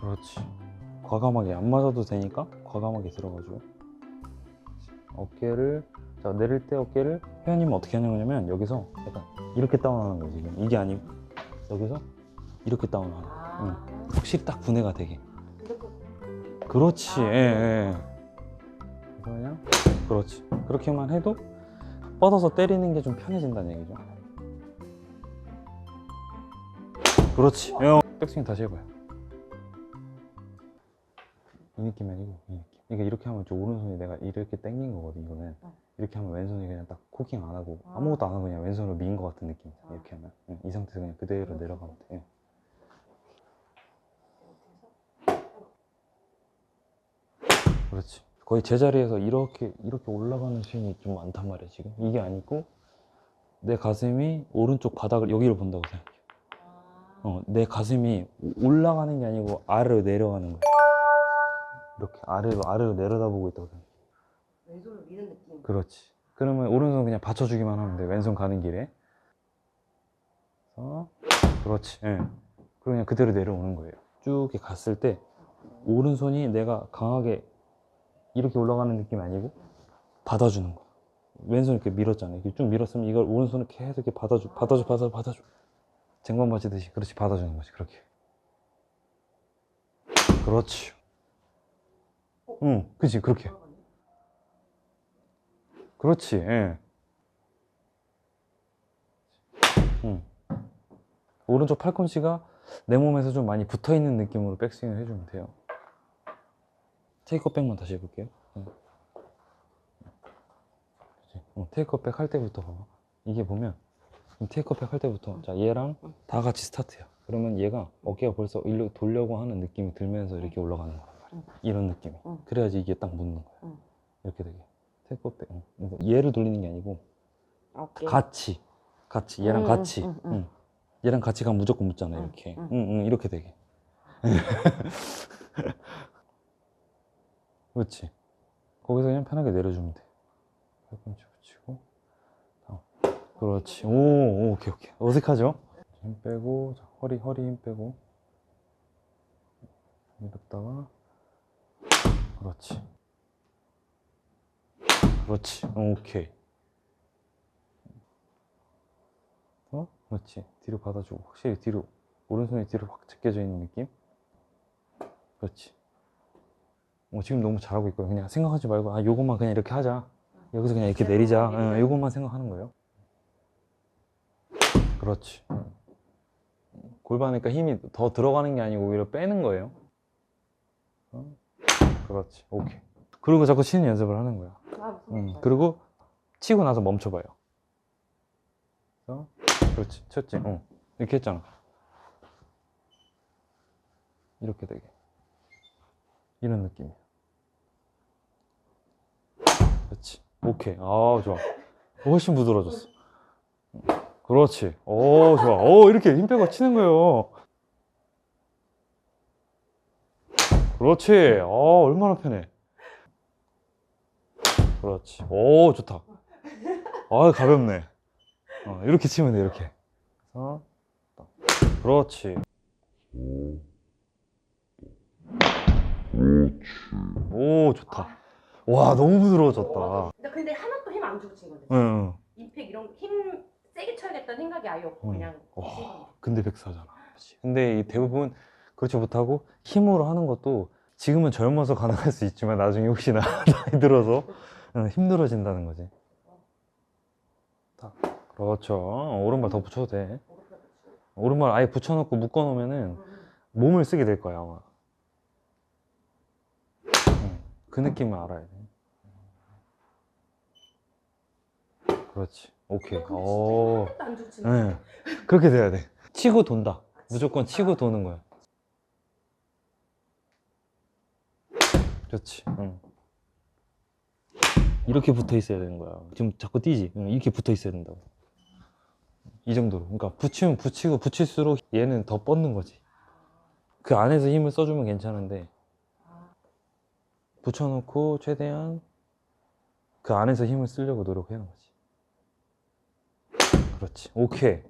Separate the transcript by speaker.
Speaker 1: 그렇지. 과감하게 안 맞아도 되니까 과감하게 들어가죠. 어깨를 자 내릴 때 어깨를 회원님은 어떻게 하냐면 여기서 약간 이렇게 다운하는 거지 지금 이게 아니고 여기서 이렇게 다운하는. 거.
Speaker 2: 아.
Speaker 1: 확실히 딱 분해가 되게. 그렇지.
Speaker 2: 아.
Speaker 1: 예, 예. 그래서 그냥 그렇지. 그렇게만 해도 뻗어서 때리는 게 좀 편해진다는 얘기죠. 그렇지. 어. 백스윙 다시 해봐요. 이 느낌 아니고 이 느낌. 그러니까 이렇게 하면 저 오른손이 내가 이렇게 당긴 거거든 이거는.
Speaker 2: 어.
Speaker 1: 이렇게 하면 왼손이 그냥 딱 코킹 안 하고
Speaker 2: 아.
Speaker 1: 아무것도 안 하고 그냥 왼손으로 민거 같은 느낌.
Speaker 2: 아.
Speaker 1: 이렇게 하면 응, 이 상태에서 그냥 그대로
Speaker 2: 이렇게
Speaker 1: 내려가면 돼. 예. 그렇지. 거의 제자리에서 이렇게 이렇게 올라가는 스윙이 좀 많단 말이야 지금. 이게 아니고 내 가슴이 오른쪽 바닥을 여기로 본다고 생각해.
Speaker 2: 아.
Speaker 1: 어, 내 가슴이 올라가는 게 아니고 아래로 내려가는 거야. 이렇게 아래로 아래로 내려다보고 있다고 생각해.
Speaker 2: 왼손을 미는 느낌.
Speaker 1: 그렇지. 그러면 오른손 그냥 받쳐주기만 하면 돼. 왼손 가는 길에. 그래서 그렇지. 예. 그리고 그냥 그대로 내려오는 거예요. 쭉 이렇게 갔을 때 오른손이 내가 강하게 이렇게 올라가는 느낌이 아니고 받아주는 거야. 왼손 이렇게 밀었잖아. 이렇게 쭉 밀었으면 이걸 오른손을 계속 이렇게 받아줘, 받아줘, 받아줘, 받아줘. 쟁반 받치듯이 그렇지 받아주는 거지. 그렇게. 그렇지. 응, 그치 그렇게. 그렇지. 예. 응. 오른쪽 팔꿈치가 내 몸에서 좀 많이 붙어 있는 느낌으로 백스윙을 해주면 돼요. 테이크백만 다시 해볼게요. 응. 그치. 어, 테이크백 할 때부터 봐봐. 이게 보면 이 테이크백 할 때부터 자 얘랑 다 같이 스타트야. 그러면 얘가 어깨가 벌써 일로 돌려고 하는 느낌이 들면서 이렇게 올라가는 말이야.
Speaker 2: 응.
Speaker 1: 이런 느낌.
Speaker 2: 응.
Speaker 1: 그래야지 이게 딱 붙는 거야.
Speaker 2: 응.
Speaker 1: 이렇게 되게. 테이크백. 응. 그러니까 얘를 돌리는 게 아니고
Speaker 2: 어깨.
Speaker 1: 같이 같이 얘랑
Speaker 2: 응,
Speaker 1: 같이
Speaker 2: 응, 응,
Speaker 1: 응. 얘랑 같이 가면 무조건 묻잖아
Speaker 2: 응,
Speaker 1: 이렇게
Speaker 2: 응.
Speaker 1: 응, 응, 이렇게 되게 그렇지 거기서 그냥 편하게 내려주면 돼 팔꿈치 붙이고 다운. 그렇지 오, 오 오케이 오케이 어색하죠 힘 빼고 자, 허리 허리 힘 빼고 이랬다가 그렇지 그렇지 오케이 어? 그렇지. 뒤로 받아주고 확실히 뒤로 오른손이 뒤로 확 제껴져 있는 느낌. 그렇지. 어, 지금 너무 잘하고 있고요. 그냥 생각하지 말고 아 요것만 그냥 이렇게 하자. 여기서 그냥 이렇게 내리자. 어, 요것만 생각하는 거예요. 그렇지. 골반이니까 힘이 더 들어가는 게 아니고 오히려 빼는 거예요. 어? 그렇지. 오케이. 그리고 자꾸 치는 연습을 하는 거야.
Speaker 2: 아,
Speaker 1: 음. 그리고 치고 나서 멈춰봐요. 어? 그렇지, 쳤지. 어. 이렇게 했잖아. 이렇게 되게. 이런 느낌이야. 그렇지. 오케이. 아, 좋아. 훨씬 부드러워졌어. 그렇지. 오, 좋아. 오, 이렇게 힘 빼고 치는 거예요. 그렇지. 어, 얼마나 편해. 그렇지. 오, 좋다. 아, 가볍네. 어, 이렇게 치면 돼, 이렇게. 딱. 그렇지. 오, 좋다. 와, 너무 부드러워졌다.
Speaker 2: 근데 근데 하나도 힘 안 주고 친 건데.
Speaker 1: 응, 응.
Speaker 2: 임팩 이런 거힘 세게 쳐야겠다는 생각이 아예 없고
Speaker 1: 응.
Speaker 2: 그냥
Speaker 1: 와. 근데 백사잖아. 근데 이 대부분 그렇지 못하고 힘으로 하는 것도 지금은 젊어서 가능할 수 있지만 나중에 혹시나 나이 들어서 응, 힘들어진다는 거지. 딱. 그렇죠. 오른발 더 붙여도 돼. 오른발 아예 붙여놓고 묶어놓으면은 몸을 쓰게 될 거야 아마. 응, 그 느낌을 알아야 돼. 그렇지. 오케이. 오.
Speaker 2: 치는
Speaker 1: 네. 그렇게 돼야 돼. 치고 돈다. 무조건 치고 도는 거야. 그렇지. 응. 이렇게 붙어 있어야 되는 거야. 지금 자꾸 뛰지. 응, 이렇게 붙어 있어야 된다고. 이 정도로. 그러니까 붙이면 붙이고 붙일수록 얘는 더 뻗는 거지. 그 안에서 힘을 써주면 괜찮은데 붙여놓고 최대한 그 안에서 힘을 쓰려고 노력해야 하는 거지. 그렇지. 오케이.